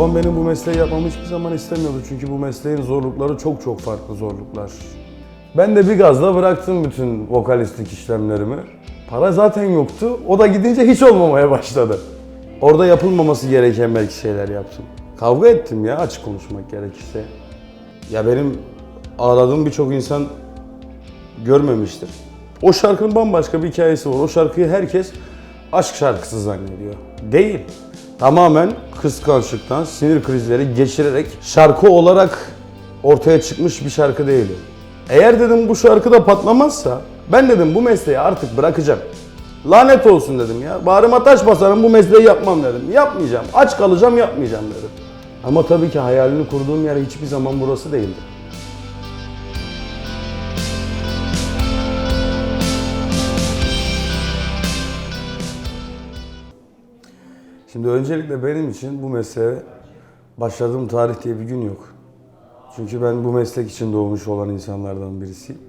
Babam benim bu mesleği yapmamı hiçbir zaman istemiyordu. Çünkü bu mesleğin zorlukları çok çok farklı zorluklar. Ben de bir gazla bıraktım bütün vokalistlik işlemlerimi. Para zaten yoktu. O da gidince hiç olmamaya başladı. Orada yapılmaması gereken belki şeyler yaptım. Kavga ettim ya açık konuşmak gerekirse. Ya benim ağladığım birçok insan görmemiştir. O şarkının bambaşka bir hikayesi var. O şarkıyı herkes aşk şarkısı zannediyor. Değil. Tamamen kıskançlıktan, sinir krizleri geçirerek şarkı olarak ortaya çıkmış bir şarkı değil. o. Eğer dedim bu şarkı da patlamazsa ben dedim bu mesleği artık bırakacağım. Lanet olsun dedim ya. Bağrıma taş basarım bu mesleği yapmam dedim. Yapmayacağım. Aç kalacağım yapmayacağım dedim. Ama tabii ki hayalini kurduğum yer hiçbir zaman burası değildi. Şimdi öncelikle benim için bu mesleğe başladığım tarih diye bir gün yok. Çünkü ben bu meslek için doğmuş olan insanlardan birisiyim.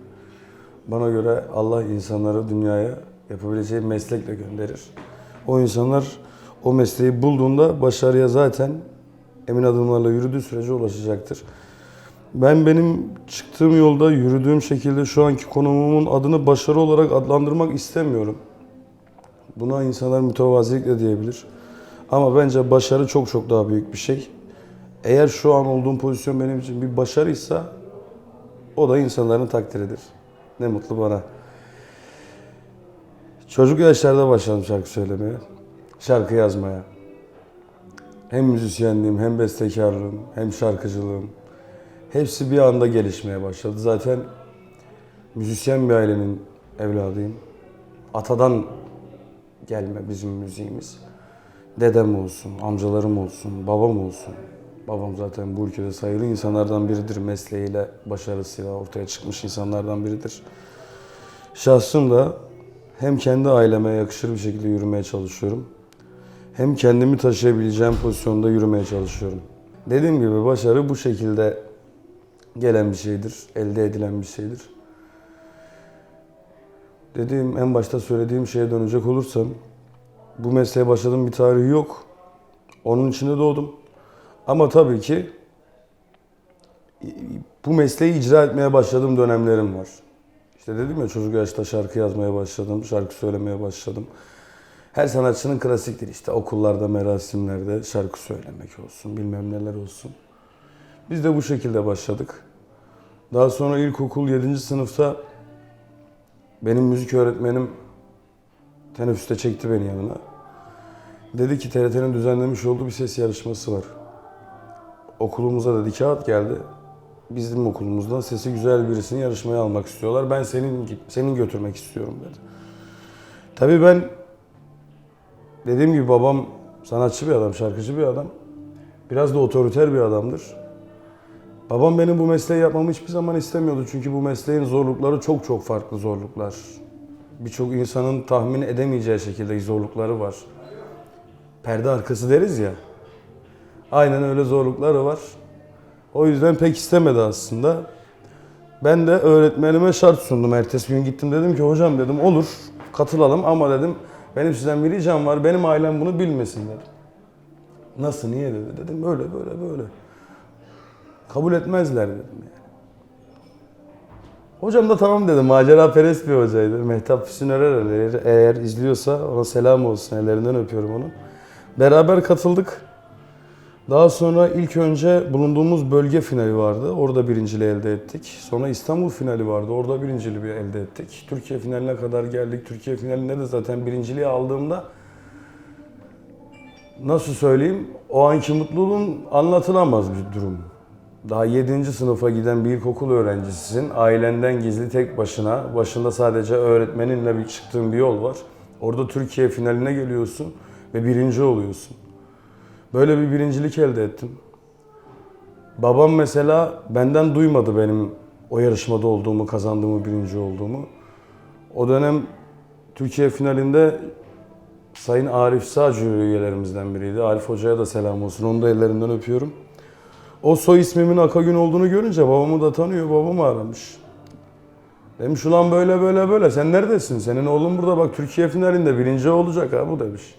Bana göre Allah insanları dünyaya yapabileceği meslekle gönderir. O insanlar o mesleği bulduğunda başarıya zaten emin adımlarla yürüdüğü sürece ulaşacaktır. Ben benim çıktığım yolda yürüdüğüm şekilde şu anki konumumun adını başarı olarak adlandırmak istemiyorum. Buna insanlar mütevazilikle diyebilir. Ama bence başarı çok çok daha büyük bir şey. Eğer şu an olduğum pozisyon benim için bir başarıysa o da insanların takdiridir. Ne mutlu bana. Çocuk yaşlarda başladım şarkı söylemeye. Şarkı yazmaya. Hem müzisyenliğim, hem bestekarlığım, hem şarkıcılığım. Hepsi bir anda gelişmeye başladı. Zaten müzisyen bir ailenin evladıyım. Atadan gelme bizim müziğimiz. Dedem olsun, amcalarım olsun, babam olsun. Babam zaten bu ülkede sayılı insanlardan biridir. Mesleğiyle, başarısıyla ortaya çıkmış insanlardan biridir. Şahsım da hem kendi aileme yakışır bir şekilde yürümeye çalışıyorum. Hem kendimi taşıyabileceğim pozisyonda yürümeye çalışıyorum. Dediğim gibi başarı bu şekilde gelen bir şeydir, elde edilen bir şeydir. Dediğim, en başta söylediğim şeye dönecek olursam, bu mesleğe başladığım bir tarihi yok. Onun içinde doğdum. Ama tabii ki bu mesleği icra etmeye başladığım dönemlerim var. İşte dedim ya çocuk yaşta şarkı yazmaya başladım, şarkı söylemeye başladım. Her sanatçının klasiktir işte okullarda, merasimlerde şarkı söylemek olsun, bilmem neler olsun. Biz de bu şekilde başladık. Daha sonra ilkokul 7. sınıfta benim müzik öğretmenim teneffüste çekti beni yanına. Dedi ki TRT'nin düzenlemiş olduğu bir ses yarışması var. Okulumuza dedi kağıt geldi. Bizim okulumuzdan sesi güzel birisini yarışmaya almak istiyorlar. Ben senin senin götürmek istiyorum dedi. Tabii ben dediğim gibi babam sanatçı bir adam, şarkıcı bir adam. Biraz da otoriter bir adamdır. Babam benim bu mesleği yapmamı hiçbir zaman istemiyordu. Çünkü bu mesleğin zorlukları çok çok farklı zorluklar. Birçok insanın tahmin edemeyeceği şekilde zorlukları var. Perde arkası deriz ya. Aynen öyle zorlukları var. O yüzden pek istemedi aslında. Ben de öğretmenime şart sundum. Ertesi gün gittim dedim ki hocam dedim olur katılalım ama dedim benim sizden bir ricam var. Benim ailem bunu bilmesin dedim. Nasıl niye dedi. Dedim böyle böyle böyle. Kabul etmezler dedim yani. Hocam da tamam dedim. Macera perest bir hocaydı. Mehtap Füsunerer eğer, eğer izliyorsa ona selam olsun. Ellerinden öpüyorum onu. Beraber katıldık. Daha sonra ilk önce bulunduğumuz bölge finali vardı. Orada birinciliği elde ettik. Sonra İstanbul finali vardı. Orada birinciliği elde ettik. Türkiye finaline kadar geldik. Türkiye finalinde de zaten birinciliği aldığımda nasıl söyleyeyim o anki mutluluğun anlatılamaz bir durum. Daha 7. sınıfa giden bir ilkokul öğrencisisin. Ailenden gizli tek başına. Başında sadece öğretmeninle bir çıktığın bir yol var. Orada Türkiye finaline geliyorsun ve birinci oluyorsun. Böyle bir birincilik elde ettim. Babam mesela benden duymadı benim o yarışmada olduğumu, kazandığımı, birinci olduğumu. O dönem Türkiye finalinde Sayın Arif Sağ jüri üyelerimizden biriydi. Arif Hoca'ya da selam olsun. Onu da ellerinden öpüyorum. O soy ismimin Akagün olduğunu görünce babamı da tanıyor. Babamı aramış. Demiş ulan böyle böyle böyle. Sen neredesin? Senin oğlun burada bak Türkiye finalinde birinci olacak ha bu demiş.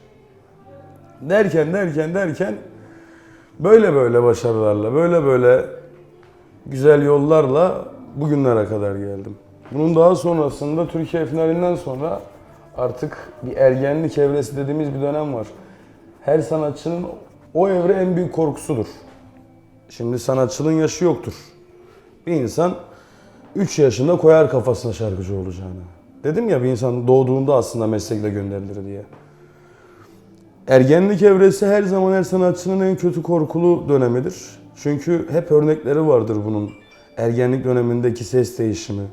Derken derken derken Böyle böyle başarılarla, böyle böyle güzel yollarla bugünlere kadar geldim. Bunun daha sonrasında Türkiye finalinden sonra artık bir ergenlik evresi dediğimiz bir dönem var. Her sanatçının o evre en büyük korkusudur. Şimdi sanatçının yaşı yoktur. Bir insan 3 yaşında koyar kafasına şarkıcı olacağını. Dedim ya bir insan doğduğunda aslında meslekle gönderilir diye. Ergenlik evresi her zaman her sanatçının en kötü korkulu dönemidir. Çünkü hep örnekleri vardır bunun. Ergenlik dönemindeki ses değişimi,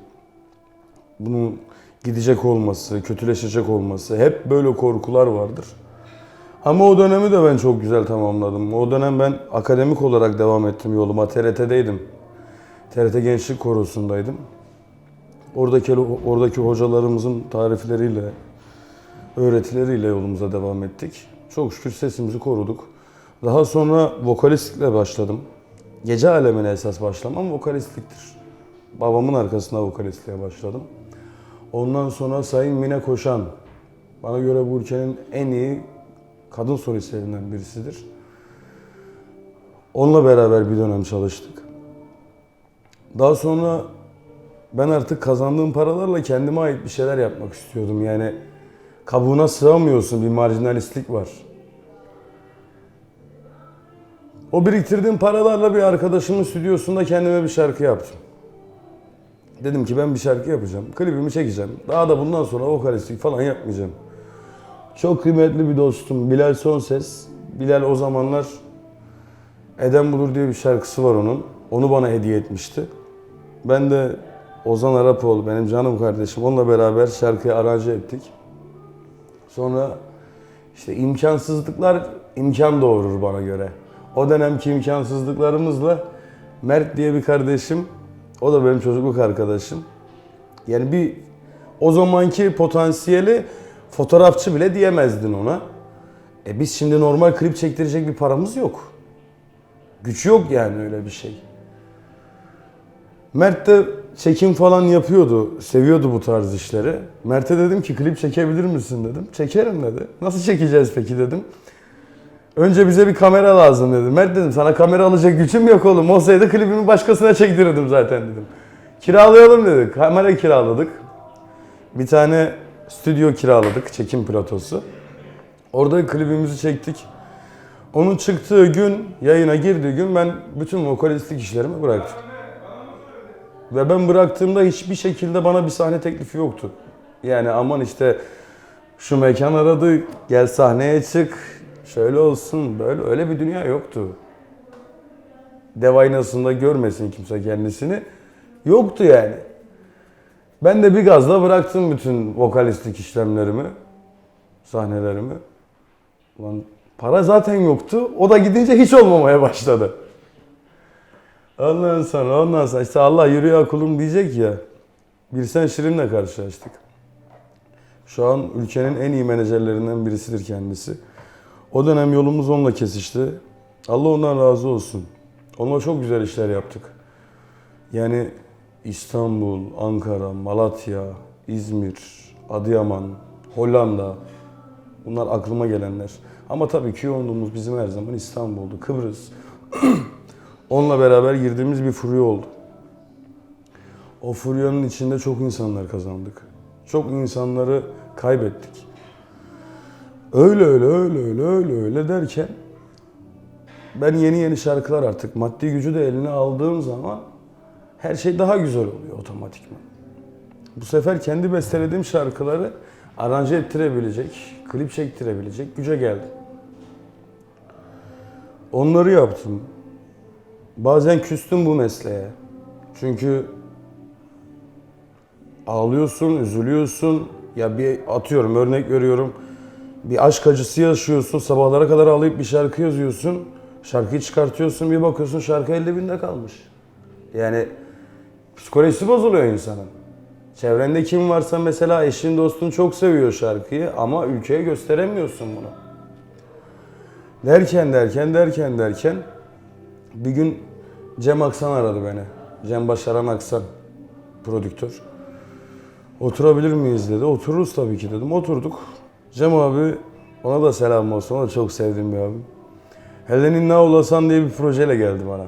bunun gidecek olması, kötüleşecek olması hep böyle korkular vardır. Ama o dönemi de ben çok güzel tamamladım. O dönem ben akademik olarak devam ettim yoluma. TRT'deydim. TRT Gençlik Korosu'ndaydım. Oradaki oradaki hocalarımızın tarifleriyle, öğretileriyle yolumuza devam ettik. Çok şükür sesimizi koruduk. Daha sonra vokalistlikle başladım. Gece alemine esas başlamam vokalistliktir. Babamın arkasında vokalistliğe başladım. Ondan sonra Sayın Mine Koşan, bana göre bu ülkenin en iyi kadın solistlerinden birisidir. Onunla beraber bir dönem çalıştık. Daha sonra ben artık kazandığım paralarla kendime ait bir şeyler yapmak istiyordum. Yani kabuğuna sığamıyorsun, bir marjinalistlik var. O biriktirdiğim paralarla bir arkadaşımın stüdyosunda kendime bir şarkı yaptım. Dedim ki ben bir şarkı yapacağım, klibimi çekeceğim. Daha da bundan sonra vokalistlik falan yapmayacağım. Çok kıymetli bir dostum Bilal Sonses. Bilal o zamanlar Eden Bulur diye bir şarkısı var onun. Onu bana hediye etmişti. Ben de Ozan Arapoğlu benim canım kardeşim. Onunla beraber şarkıyı aranje ettik. Sonra işte imkansızlıklar imkan doğurur bana göre. O dönemki imkansızlıklarımızla Mert diye bir kardeşim, o da benim çocukluk arkadaşım. Yani bir o zamanki potansiyeli fotoğrafçı bile diyemezdin ona. E biz şimdi normal klip çektirecek bir paramız yok. Güç yok yani öyle bir şey. Mert de çekim falan yapıyordu, seviyordu bu tarz işleri. Mert'e dedim ki klip çekebilir misin dedim. Çekerim dedi. Nasıl çekeceğiz peki dedim. Önce bize bir kamera lazım dedi. Mert dedim sana kamera alacak gücüm yok oğlum. Olsaydı klibimi başkasına çektirirdim zaten dedim. Kiralayalım dedik. Kamera kiraladık. Bir tane stüdyo kiraladık. Çekim platosu. Orada klibimizi çektik. Onun çıktığı gün, yayına girdiği gün ben bütün vokalistlik işlerimi bıraktım. Ve ben bıraktığımda hiçbir şekilde bana bir sahne teklifi yoktu. Yani aman işte şu mekan aradı, gel sahneye çık, şöyle olsun, böyle öyle bir dünya yoktu. Dev aynasında görmesin kimse kendisini. Yoktu yani. Ben de bir gazla bıraktım bütün vokalistlik işlemlerimi, sahnelerimi. Ulan para zaten yoktu. O da gidince hiç olmamaya başladı. Ondan sonra, ondan sonra işte Allah yürüyor kulum diyecek ya. Bir sen Şirin'le karşılaştık. Şu an ülkenin en iyi menajerlerinden birisidir kendisi. O dönem yolumuz onunla kesişti. Allah ondan razı olsun. Onunla çok güzel işler yaptık. Yani İstanbul, Ankara, Malatya, İzmir, Adıyaman, Hollanda. Bunlar aklıma gelenler. Ama tabii ki yoğunluğumuz bizim her zaman İstanbul'du, Kıbrıs. Onunla beraber girdiğimiz bir furya oldu. O furyanın içinde çok insanlar kazandık. Çok insanları kaybettik. Öyle öyle öyle öyle öyle öyle derken ben yeni yeni şarkılar artık maddi gücü de eline aldığım zaman her şey daha güzel oluyor otomatikman. Bu sefer kendi bestelediğim şarkıları aranje ettirebilecek, klip çektirebilecek güce geldim. Onları yaptım. Bazen küstüm bu mesleğe. Çünkü ağlıyorsun, üzülüyorsun. Ya bir atıyorum, örnek veriyorum. Bir aşk acısı yaşıyorsun, sabahlara kadar ağlayıp bir şarkı yazıyorsun. Şarkıyı çıkartıyorsun, bir bakıyorsun şarkı 50 binde kalmış. Yani psikolojisi bozuluyor insanın. Çevrende kim varsa mesela eşin dostun çok seviyor şarkıyı ama ülkeye gösteremiyorsun bunu. Derken derken derken derken bir gün Cem Aksan aradı beni. Cem Başaran Aksan, prodüktör. Oturabilir miyiz dedi. Otururuz tabii ki dedim. Oturduk. Cem abi, ona da selam olsun. O da çok sevdiğim bir abim. Helenin ne olasan diye bir projeyle geldi bana.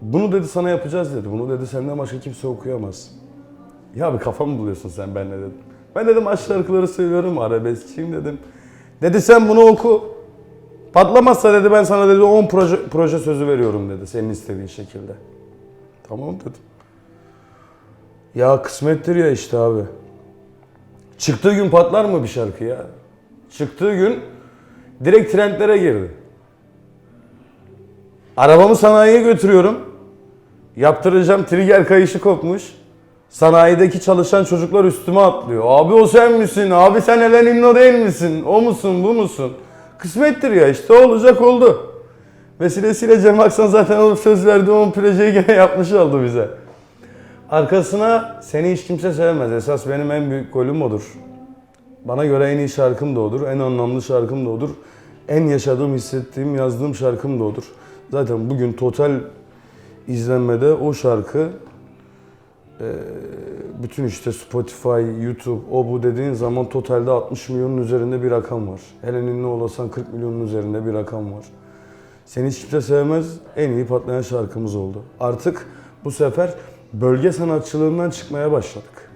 Bunu dedi sana yapacağız dedi. Bunu dedi senden başka kimse okuyamaz. Ya bir kafa mı buluyorsun sen benimle dedim. Ben dedim aşk şarkıları seviyorum arabeskçiyim dedim. Dedi sen bunu oku. Patlamazsa dedi ben sana dedi 10 proje, proje sözü veriyorum dedi senin istediğin şekilde. Tamam dedim. Ya kısmettir ya işte abi. Çıktığı gün patlar mı bir şarkı ya? Çıktığı gün direkt trendlere girdi. Arabamı sanayiye götürüyorum. Yaptıracağım trigger kayışı kopmuş. Sanayideki çalışan çocuklar üstüme atlıyor. Abi o sen misin? Abi sen Helen İnno değil misin? O musun bu musun? Kısmettir ya işte olacak oldu. Vesilesiyle Cem Aksan zaten alıp söz verdi o projeyi gene yapmış oldu bize. Arkasına seni hiç kimse sevmez. Esas benim en büyük golüm odur. Bana göre en iyi şarkım da odur. En anlamlı şarkım da odur. En yaşadığım, hissettiğim, yazdığım şarkım da odur. Zaten bugün total izlenmede o şarkı e, bütün işte Spotify, YouTube, o bu dediğin zaman totalde 60 milyonun üzerinde bir rakam var. Helen ne olasan 40 milyonun üzerinde bir rakam var. Seni hiç kimse sevmez en iyi patlayan şarkımız oldu. Artık bu sefer bölge sanatçılığından çıkmaya başladık.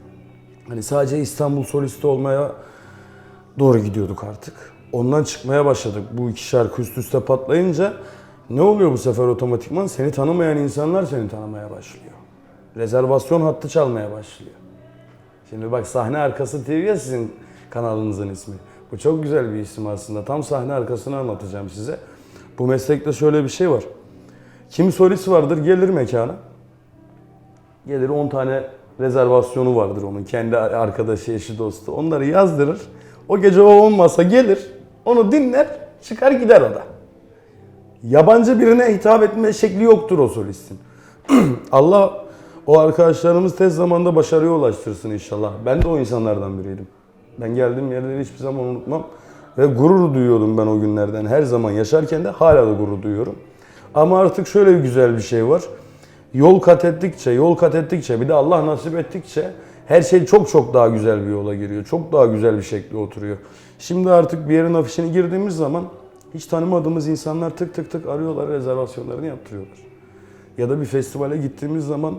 Hani sadece İstanbul solisti olmaya doğru gidiyorduk artık. Ondan çıkmaya başladık. Bu iki şarkı üst üste patlayınca ne oluyor bu sefer otomatikman? Seni tanımayan insanlar seni tanımaya başlıyor. Rezervasyon hattı çalmaya başlıyor. Şimdi bak sahne arkası TV ya sizin kanalınızın ismi. Bu çok güzel bir isim aslında. Tam sahne arkasını anlatacağım size. Bu meslekte şöyle bir şey var. Kim solist vardır gelir mekana. Gelir 10 tane rezervasyonu vardır onun. Kendi arkadaşı, eşi, dostu. Onları yazdırır. O gece o olmasa gelir. Onu dinler. Çıkar gider o. Yabancı birine hitap etme şekli yoktur o solistin. Allah o arkadaşlarımız tez zamanda başarıya ulaştırsın inşallah. Ben de o insanlardan biriydim. Ben geldiğim yerleri hiçbir zaman unutmam. Ve gurur duyuyordum ben o günlerden. Her zaman yaşarken de hala da gurur duyuyorum. Ama artık şöyle bir güzel bir şey var. Yol kat ettikçe, yol kat ettikçe, bir de Allah nasip ettikçe her şey çok çok daha güzel bir yola giriyor. Çok daha güzel bir şekilde oturuyor. Şimdi artık bir yerin afişine girdiğimiz zaman hiç tanımadığımız insanlar tık tık tık arıyorlar, rezervasyonlarını yaptırıyorlar. Ya da bir festivale gittiğimiz zaman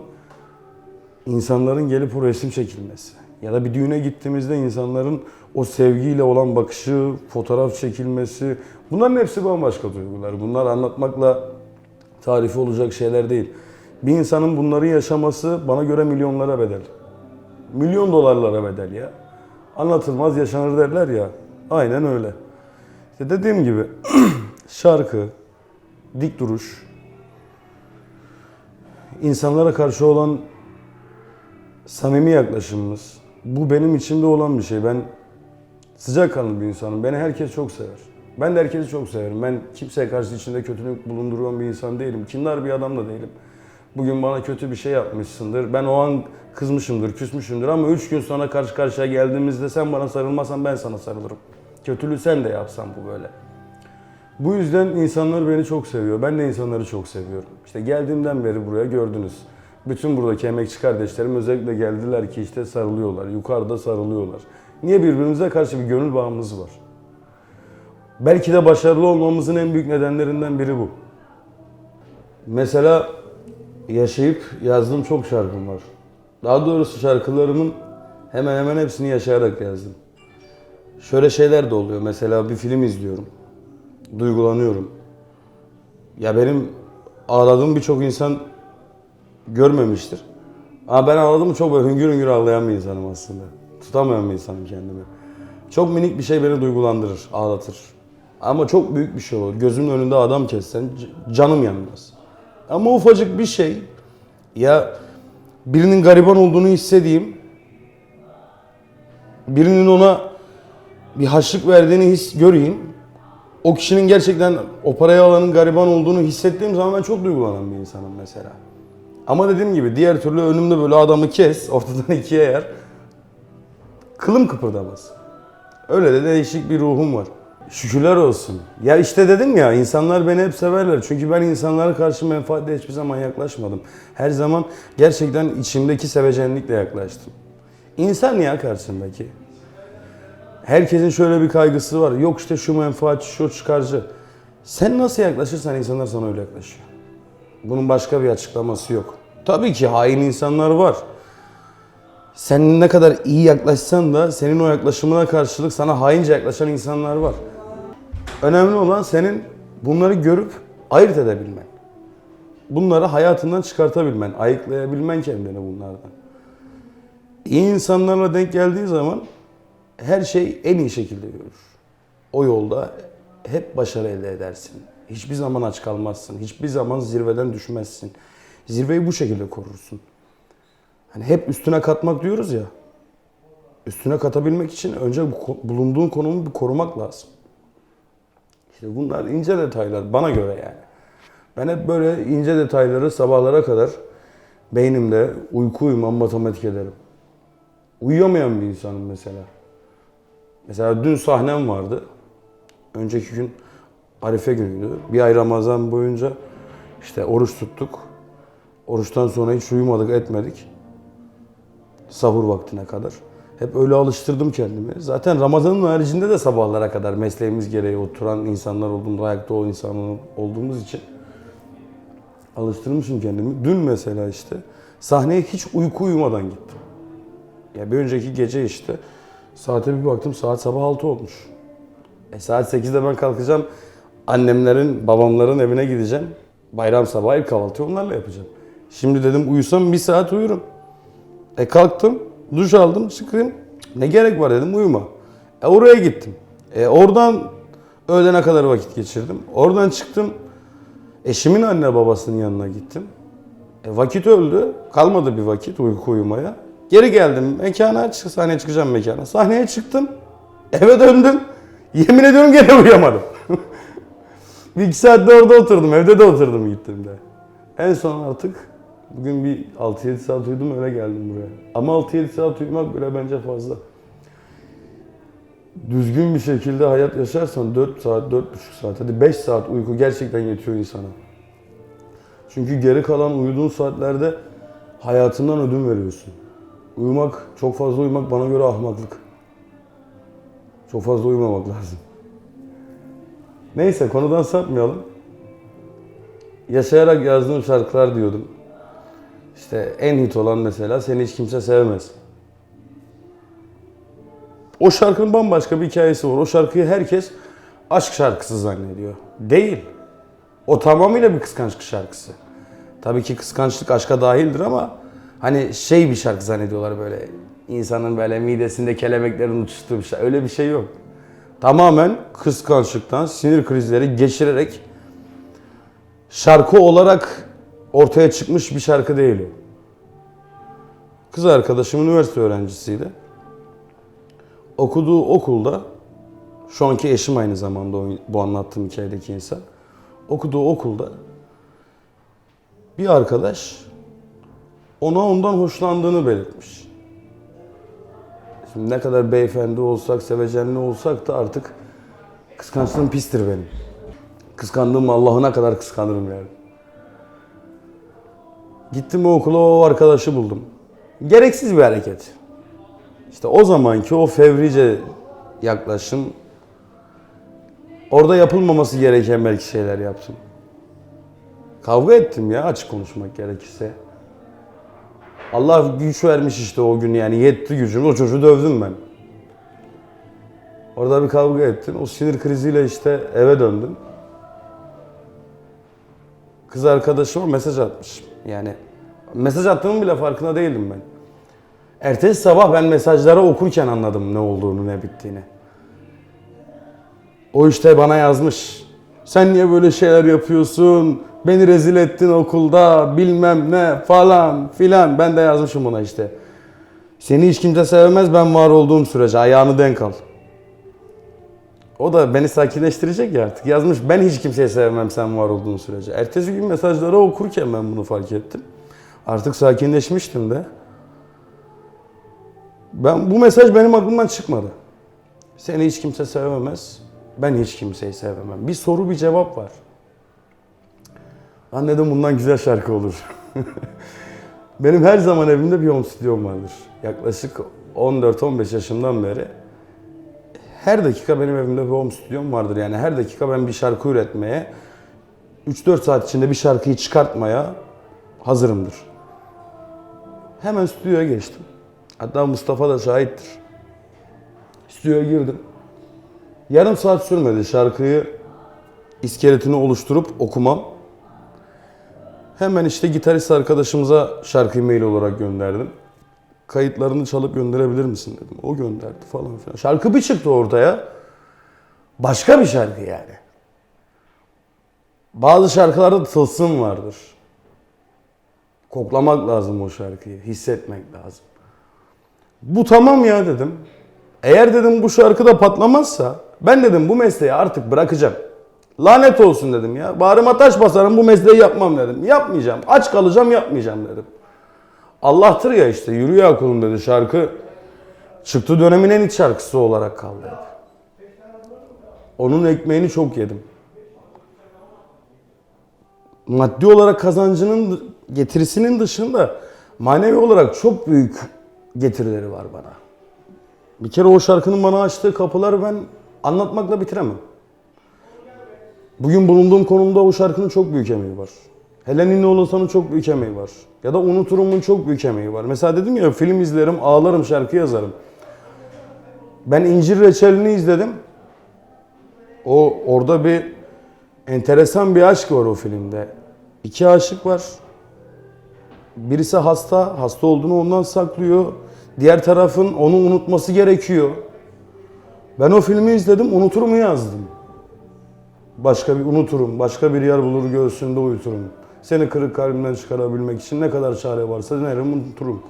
insanların gelip o resim çekilmesi. Ya da bir düğüne gittiğimizde insanların o sevgiyle olan bakışı, fotoğraf çekilmesi. Bunların hepsi bambaşka duygular. Bunlar anlatmakla tarifi olacak şeyler değil. Bir insanın bunları yaşaması bana göre milyonlara bedel. Milyon dolarlara bedel ya. Anlatılmaz yaşanır derler ya. Aynen öyle. İşte dediğim gibi şarkı, dik duruş, insanlara karşı olan samimi yaklaşımımız. Bu benim içimde olan bir şey. Ben sıcakkanlı bir insanım. Beni herkes çok sever. Ben de herkesi çok severim. Ben kimseye karşı içinde kötülük bulunduran bir insan değilim. Kindar bir adam da değilim. Bugün bana kötü bir şey yapmışsındır. Ben o an kızmışımdır, küsmüşümdür ama üç gün sonra karşı karşıya geldiğimizde sen bana sarılmasan ben sana sarılırım. Kötülüğü sen de yapsan bu böyle. Bu yüzden insanlar beni çok seviyor. Ben de insanları çok seviyorum. İşte geldiğimden beri buraya gördünüz. Bütün buradaki emekçi kardeşlerim özellikle geldiler ki işte sarılıyorlar. Yukarıda sarılıyorlar. Niye birbirimize karşı bir gönül bağımız var? Belki de başarılı olmamızın en büyük nedenlerinden biri bu. Mesela yaşayıp yazdığım çok şarkım var. Daha doğrusu şarkılarımın hemen hemen hepsini yaşayarak yazdım. Şöyle şeyler de oluyor. Mesela bir film izliyorum. Duygulanıyorum. Ya benim ağladığım birçok insan görmemiştir. Ama ben ağladım çok böyle hüngür hüngür ağlayan bir insanım aslında. Tutamayan bir insanım kendimi. Çok minik bir şey beni duygulandırır, ağlatır. Ama çok büyük bir şey olur. Gözümün önünde adam kessen canım yanmaz. Ama ufacık bir şey ya birinin gariban olduğunu hissedeyim. Birinin ona bir haçlık verdiğini his göreyim. O kişinin gerçekten o parayı alanın gariban olduğunu hissettiğim zaman ben çok duygulanan bir insanım mesela. Ama dediğim gibi diğer türlü önümde böyle adamı kes, ortadan ikiye yer. Kılım kıpırdamaz. Öyle de değişik bir ruhum var. Şükürler olsun. Ya işte dedim ya insanlar beni hep severler. Çünkü ben insanlara karşı menfaatle hiçbir zaman yaklaşmadım. Her zaman gerçekten içimdeki sevecenlikle yaklaştım. İnsan ya karşımdaki. Herkesin şöyle bir kaygısı var. Yok işte şu menfaatçi, şu çıkarcı. Sen nasıl yaklaşırsan insanlar sana öyle yaklaşıyor. Bunun başka bir açıklaması yok. Tabii ki hain insanlar var. Sen ne kadar iyi yaklaşsan da senin o yaklaşımına karşılık sana haince yaklaşan insanlar var. Önemli olan senin bunları görüp ayırt edebilmen. Bunları hayatından çıkartabilmen, ayıklayabilmen kendini bunlardan. İyi insanlarla denk geldiği zaman her şey en iyi şekilde görür. O yolda hep başarı elde edersin. Hiçbir zaman aç kalmazsın. Hiçbir zaman zirveden düşmezsin. Zirveyi bu şekilde korursun. Hani hep üstüne katmak diyoruz ya. Üstüne katabilmek için önce bulunduğun konumu bir korumak lazım. İşte bunlar ince detaylar bana göre yani. Ben hep böyle ince detayları sabahlara kadar beynimde uyku uyumam matematik ederim. Uyuyamayan bir insanım mesela. Mesela dün sahnem vardı. Önceki gün Arife günüydü. Bir ay Ramazan boyunca işte oruç tuttuk. Oruçtan sonra hiç uyumadık etmedik. Sahur vaktine kadar. Hep öyle alıştırdım kendimi. Zaten Ramazan'ın haricinde de sabahlara kadar mesleğimiz gereği oturan insanlar olduğumuz, ayakta o insanlar olduğumuz için alıştırmışım kendimi. Dün mesela işte sahneye hiç uyku uyumadan gittim. Ya bir önceki gece işte saate bir baktım saat sabah 6 olmuş. E saat 8'de ben kalkacağım. Annemlerin, babamların evine gideceğim. Bayram sabahı ilk kahvaltıyı onlarla yapacağım. Şimdi dedim uyusam bir saat uyurum. E kalktım, duş aldım, çıkayım. Ne gerek var dedim uyuma. E oraya gittim. E oradan öğlene kadar vakit geçirdim. Oradan çıktım. Eşimin anne babasının yanına gittim. E vakit öldü. Kalmadı bir vakit uyku uyumaya. Geri geldim mekana, çık- sahneye çıkacağım mekana. Sahneye çıktım. Eve döndüm. Yemin ediyorum gene uyuyamadım. bir iki saat de orada oturdum. Evde de oturdum gittim de. En son artık bugün bir 6-7 saat uyudum öyle geldim buraya. Ama 6-7 saat uyumak bile bence fazla. Düzgün bir şekilde hayat yaşarsan 4 saat, 4,5 saat, hadi 5 saat uyku gerçekten yetiyor insana. Çünkü geri kalan uyuduğun saatlerde hayatından ödün veriyorsun. Uyumak, çok fazla uyumak bana göre ahmaklık. Çok fazla uyumamak lazım. Neyse konudan sapmayalım. Yaşayarak yazdığım şarkılar diyordum. İşte en hit olan mesela Seni Hiç Kimse Sevmez. O şarkının bambaşka bir hikayesi var. O şarkıyı herkes aşk şarkısı zannediyor. Değil. O tamamıyla bir kıskançlık şarkısı. Tabii ki kıskançlık aşka dahildir ama hani şey bir şarkı zannediyorlar böyle. insanın böyle midesinde kelebeklerin uçuştuğu bir şey. Öyle bir şey yok. Tamamen kıskançlıktan sinir krizleri geçirerek şarkı olarak ortaya çıkmış bir şarkı değil o. Kız arkadaşım üniversite öğrencisiydi. Okuduğu okulda, şu anki eşim aynı zamanda bu anlattığım hikayedeki insan. Okuduğu okulda bir arkadaş ona ondan hoşlandığını belirtmiş. Şimdi ne kadar beyefendi olsak, sevecenli olsak da artık kıskançlığım pistir benim. Kıskandığım Allah'ına kadar kıskanırım yani. Gittim o okula o arkadaşı buldum. Gereksiz bir hareket. İşte o zamanki o fevrice yaklaşım orada yapılmaması gereken belki şeyler yaptım. Kavga ettim ya açık konuşmak gerekirse. Allah güç vermiş işte o gün yani yetti gücüm. O çocuğu dövdüm ben. Orada bir kavga ettim. O sinir kriziyle işte eve döndüm. Kız arkadaşıma mesaj atmış. Yani mesaj attığımın bile farkında değildim ben. Ertesi sabah ben mesajları okurken anladım ne olduğunu, ne bittiğini. O işte bana yazmış. Sen niye böyle şeyler yapıyorsun? Beni rezil ettin okulda, bilmem ne falan filan. Ben de yazmışım buna işte. Seni hiç kimse sevmez ben var olduğum sürece. Ayağını denk al. O da beni sakinleştirecek ya artık. Yazmış ben hiç kimseyi sevmem sen var olduğun sürece. Ertesi gün mesajları okurken ben bunu fark ettim. Artık sakinleşmiştim de. Ben bu mesaj benim aklımdan çıkmadı. Seni hiç kimse sevemez. Ben hiç kimseyi sevemem. Bir soru bir cevap var. Ben dedim bundan güzel şarkı olur. benim her zaman evimde bir home stüdyom vardır. Yaklaşık 14-15 yaşımdan beri her dakika benim evimde bir home stüdyom vardır. Yani her dakika ben bir şarkı üretmeye, 3-4 saat içinde bir şarkıyı çıkartmaya hazırımdır. Hemen stüdyoya geçtim. Hatta Mustafa da şahittir. Stüdyoya girdim. Yarım saat sürmedi şarkıyı iskeletini oluşturup okumam. Hemen işte gitarist arkadaşımıza şarkıyı mail olarak gönderdim. Kayıtlarını çalıp gönderebilir misin dedim. O gönderdi falan filan. Şarkı bir çıktı ortaya. Başka bir şarkı yani. Bazı şarkılarda tılsım vardır. Koklamak lazım o şarkıyı. Hissetmek lazım. Bu tamam ya dedim. Eğer dedim bu şarkıda patlamazsa ben dedim bu mesleği artık bırakacağım. Lanet olsun dedim ya. Bağrıma taş basarım bu mesleği yapmam dedim. Yapmayacağım. Aç kalacağım yapmayacağım dedim. Allah'tır ya işte yürü ya kulum dedi şarkı. Çıktı dönemin en ilk şarkısı olarak kaldı. Onun ekmeğini çok yedim. Maddi olarak kazancının getirisinin dışında manevi olarak çok büyük getirileri var bana. Bir kere o şarkının bana açtığı kapıları ben anlatmakla bitiremem. Bugün bulunduğum konumda o şarkının çok büyük emeği var. Helen İnneoğlu'nun çok büyük emeği var. Ya da Unuturum'un çok büyük emeği var. Mesela dedim ya film izlerim, ağlarım, şarkı yazarım. Ben İncir Reçeli'ni izledim. O orada bir enteresan bir aşk var o filmde. İki aşık var. Birisi hasta, hasta olduğunu ondan saklıyor. Diğer tarafın onu unutması gerekiyor. Ben o filmi izledim, unutur mu yazdım. Başka bir unuturum, başka bir yer bulur göğsünde uyuturum. Seni kırık kalbimden çıkarabilmek için ne kadar çare varsa denerim unuturum.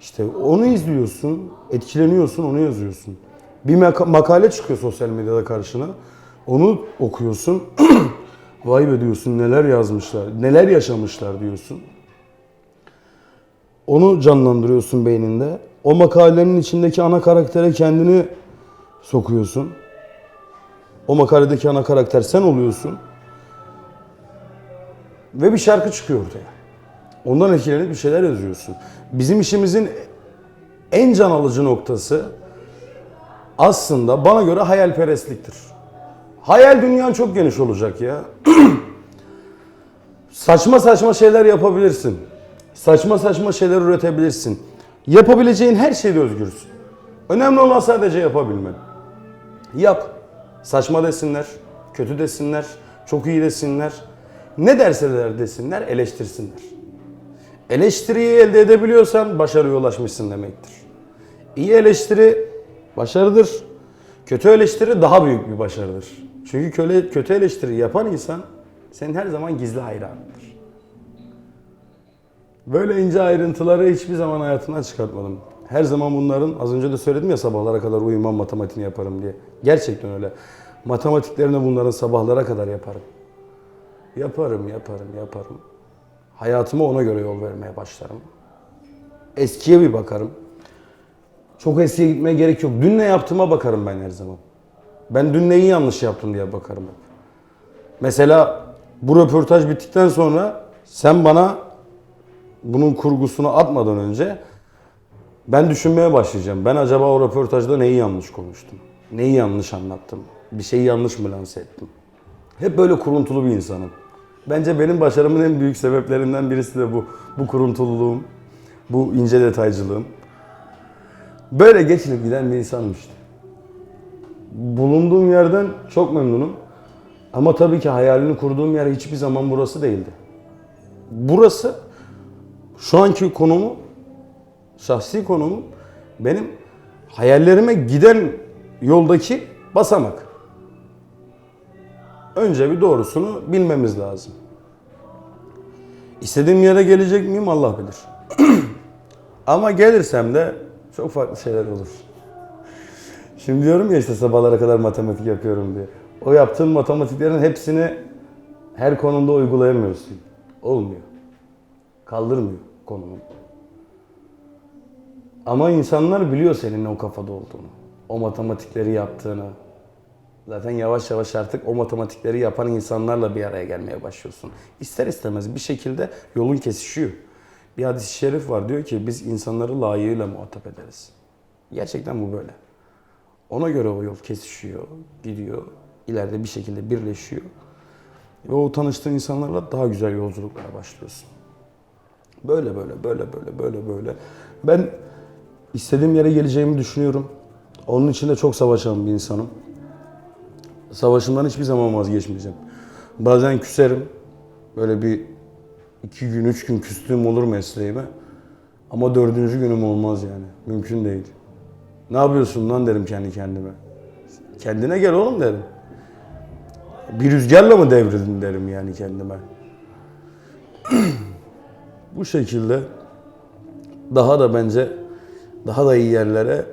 İşte onu izliyorsun, etkileniyorsun, onu yazıyorsun. Bir maka- makale çıkıyor sosyal medyada karşına. Onu okuyorsun. Vay be diyorsun neler yazmışlar, neler yaşamışlar diyorsun. Onu canlandırıyorsun beyninde. O makalenin içindeki ana karaktere kendini sokuyorsun. O makaledeki ana karakter sen oluyorsun. Ve bir şarkı çıkıyor ortaya. Ondan etkilenip bir şeyler yazıyorsun. Bizim işimizin en can alıcı noktası aslında bana göre hayalperestliktir. Hayal dünyan çok geniş olacak ya. saçma saçma şeyler yapabilirsin. Saçma saçma şeyler üretebilirsin. Yapabileceğin her şeyde özgürsün. Önemli olan sadece yapabilmen. Yap. Saçma desinler, kötü desinler, çok iyi desinler. Ne derseler desinler, eleştirsinler. Eleştiriyi elde edebiliyorsan başarıya ulaşmışsın demektir. İyi eleştiri başarıdır. Kötü eleştiri daha büyük bir başarıdır. Çünkü köle, kötü eleştiri yapan insan senin her zaman gizli hayranındır. Böyle ince ayrıntıları hiçbir zaman hayatımdan çıkartmadım. Her zaman bunların az önce de söyledim ya sabahlara kadar uyumam matematiğini yaparım diye. Gerçekten öyle. Matematiklerini bunların sabahlara kadar yaparım. Yaparım, yaparım, yaparım. Hayatıma ona göre yol vermeye başlarım. Eskiye bir bakarım. Çok eskiye gitmeye gerek yok. Dün ne yaptığıma bakarım ben her zaman. Ben dün neyi yanlış yaptım diye bakarım. Mesela bu röportaj bittikten sonra sen bana bunun kurgusunu atmadan önce ben düşünmeye başlayacağım. Ben acaba o röportajda neyi yanlış konuştum? Neyi yanlış anlattım? Bir şeyi yanlış mı lanse ettim? Hep böyle kuruntulu bir insanım. Bence benim başarımın en büyük sebeplerinden birisi de bu. Bu kuruntululuğum, bu ince detaycılığım. Böyle geçinip giden bir insanım işte. Bulunduğum yerden çok memnunum. Ama tabii ki hayalini kurduğum yer hiçbir zaman burası değildi. Burası şu anki konumu, şahsi konumum benim hayallerime giden yoldaki basamak. Önce bir doğrusunu bilmemiz lazım. İstediğim yere gelecek miyim Allah bilir. Ama gelirsem de çok farklı şeyler olur. Şimdi diyorum ya işte sabahlara kadar matematik yapıyorum diye. O yaptığın matematiklerin hepsini her konumda uygulayamıyorsun. Olmuyor. Kaldırmıyor konumu. Ama insanlar biliyor senin o kafada olduğunu. O matematikleri yaptığını. Zaten yavaş yavaş artık o matematikleri yapan insanlarla bir araya gelmeye başlıyorsun. İster istemez bir şekilde yolun kesişiyor. Bir hadis-i şerif var diyor ki biz insanları layığıyla muhatap ederiz. Gerçekten bu böyle. Ona göre o yol kesişiyor, gidiyor. ileride bir şekilde birleşiyor. Ve o tanıştığın insanlarla daha güzel yolculuklara başlıyorsun. Böyle böyle böyle böyle böyle böyle. Ben istediğim yere geleceğimi düşünüyorum. Onun için de çok savaşan bir insanım. Savaşımdan hiçbir zaman vazgeçmeyeceğim. Bazen küserim. Böyle bir iki gün, üç gün küstüğüm olur mesleğime. Ama dördüncü günüm olmaz yani. Mümkün değil. Ne yapıyorsun lan derim kendi kendime. Kendine gel oğlum derim. Bir rüzgarla mı devrildin derim yani kendime. Bu şekilde daha da bence daha da iyi yerlere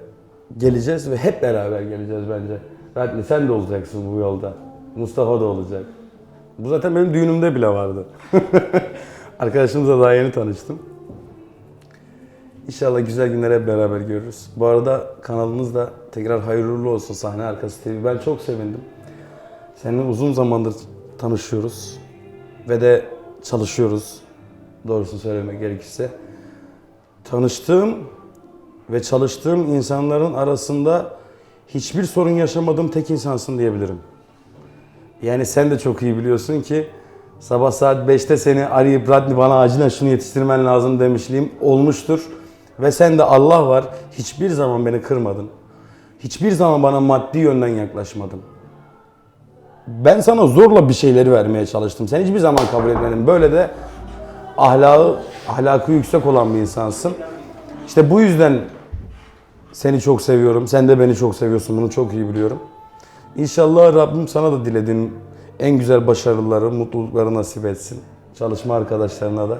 geleceğiz ve hep beraber geleceğiz bence. Ratli sen de olacaksın bu yolda. Mustafa da olacak. Bu zaten benim düğünümde bile vardı. Arkadaşımızla daha yeni tanıştım. İnşallah güzel günler hep beraber görürüz. Bu arada kanalınız da tekrar hayırlı olsun Sahne Arkası TV. Ben çok sevindim. Seninle uzun zamandır tanışıyoruz ve de çalışıyoruz. Doğrusunu söylemek gerekirse. Tanıştığım ve çalıştığım insanların arasında hiçbir sorun yaşamadığım tek insansın diyebilirim. Yani sen de çok iyi biliyorsun ki sabah saat 5'te seni arayıp Radli bana acilen şunu yetiştirmen lazım demişliğim olmuştur. Ve sen de Allah var hiçbir zaman beni kırmadın. Hiçbir zaman bana maddi yönden yaklaşmadın. Ben sana zorla bir şeyleri vermeye çalıştım. Sen hiçbir zaman kabul etmedin. Böyle de ahlakı, ahlakı yüksek olan bir insansın. İşte bu yüzden seni çok seviyorum. Sen de beni çok seviyorsun. Bunu çok iyi biliyorum. İnşallah Rabbim sana da dilediğin en güzel başarıları, mutlulukları nasip etsin. Çalışma arkadaşlarına da.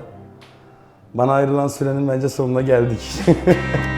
Bana ayrılan sürenin bence sonuna geldik.